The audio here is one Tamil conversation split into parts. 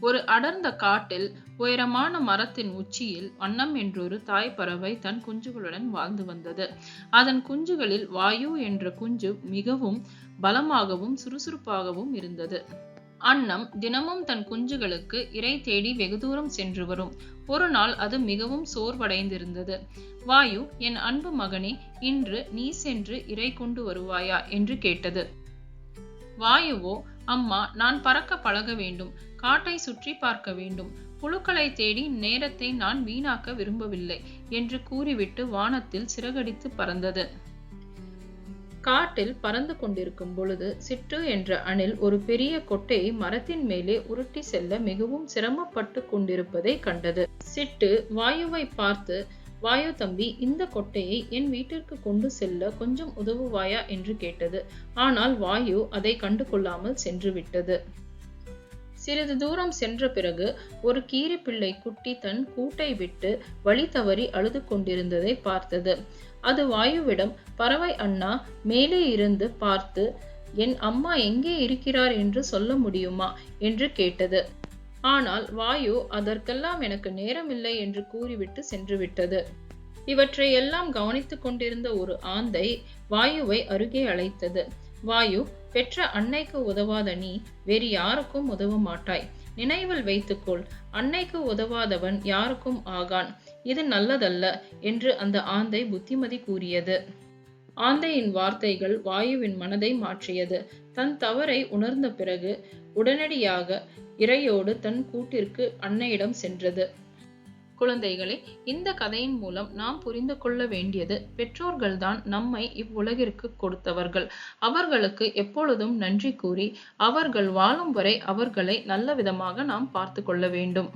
ஒரு அடர்ந்த காட்டில் உயரமான மரத்தின் உச்சியில் அன்னம் என்றொரு தாய் பறவை தன் குஞ்சுகளுடன் வாழ்ந்து வந்தது. அதன் குஞ்சுகளில் வாயு என்ற குஞ்சு மிகவும் பலமாகவும் சுறுசுறுப்பாகவும் இருந்தது. அன்னம் தினமும் தன் குஞ்சுகளுக்கு இரை தேடி வெகு தூரம் சென்று வரும். ஒரு நாள் அது மிகவும் சோர்வடைந்திருந்தது. வாயு என் அன்பு மகனே இன்று நீ சென்று இரை கொண்டு வருவாயா? என்று கேட்டது. வாயுவோ அம்மா நான் பறக்க பழக வேண்டும். காட்டை சுற்றி பார்க்க வேண்டும். புழுக்களை தேடி நேரத்தை நான் வீணாக்க விரும்பவில்லை என்று கூறிவிட்டு வானத்தில் சிறகடித்து பறந்தது. காட்டில் பறந்து கொண்டிருக்கும் பொழுது சிட்டு என்ற அணில் ஒரு பெரிய கொட்டையை மரத்தின் மேலே உருட்டி செல்ல மிகவும் சிரமப்பட்டு கொண்டிருப்பதை கண்டது. சிட்டு வாயுவை பார்த்து வாயு தம்பி இந்த கொட்டையை என் வீட்டிற்கு கொண்டு செல்ல கொஞ்சம் உதவுவாயா? என்று கேட்டது. ஆனால் வாயு அதை கண்டு கொள்ளாமல் சென்று விட்டது. சிறிது தூரம் சென்ற பிறகு ஒரு கீரிப்பிள்ளை குட்டி தன் கூட்டை விட்டு வழி தவறி அழுது கொண்டிருந்ததை பார்த்தது. அது வாயுவிடம் பறவை அண்ணா மேலே இருந்து பார்த்து என் அம்மா எங்கே இருக்கிறார் என்று சொல்ல முடியுமா? என்று கேட்டது. ஆனால் வாயு அதற்கெல்லாம் எனக்கு நேரமில்லை என்று கூறிவிட்டு சென்று விட்டது இவற்றை எல்லாம் கவனித்துக் கொண்டிருந்த ஒரு ஆந்தை வாயுவை அருகே அழைத்தது. வாயு பெற்ற அன்னைக்கு உதவாத நீ வேறு யாருக்கும் உதவ மாட்டாய். நினைவில் வைத்துக்கொள் அன்னைக்கு உதவாதவன் யாருக்கும் ஆகான். இது நல்லதல்ல என்று அந்த ஆந்தை புத்திமதி கூறியது. ஆந்தையின் வார்த்தைகள் வாயுவின் மனதை மாற்றியது. தன் தவறை உணர்ந்த பிறகு உடனடியாக இறையோடு தன் கூட்டிற்கு அன்னையிடம் சென்றது. குழந்தைகளே இந்த கதையின் மூலம் நாம் புரிந்து கொள்ள வேண்டியது பெற்றோர்கள்தான் நம்மை இவ்வுலகிற்கு கொடுத்தவர்கள். அவர்களுக்கு எப்பொழுதும் நன்றி கூறி அவர்கள் வாழும் வரை அவர்களை நல்ல விதமாக நாம் பார்த்து கொள்ள வேண்டும்.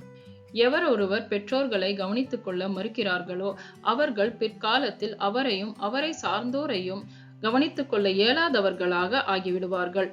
எவர் ஒருவர் பெற்றோர்களை கவனித்துக் கொள்ள மறுக்கிறார்களோ அவர்கள் பிற்காலத்தில் அவரையும் அவரை சார்ந்தோரையும் கவனித்துக் கொள்ள இயலாதவர்களாக ஆகிவிடுவார்கள்.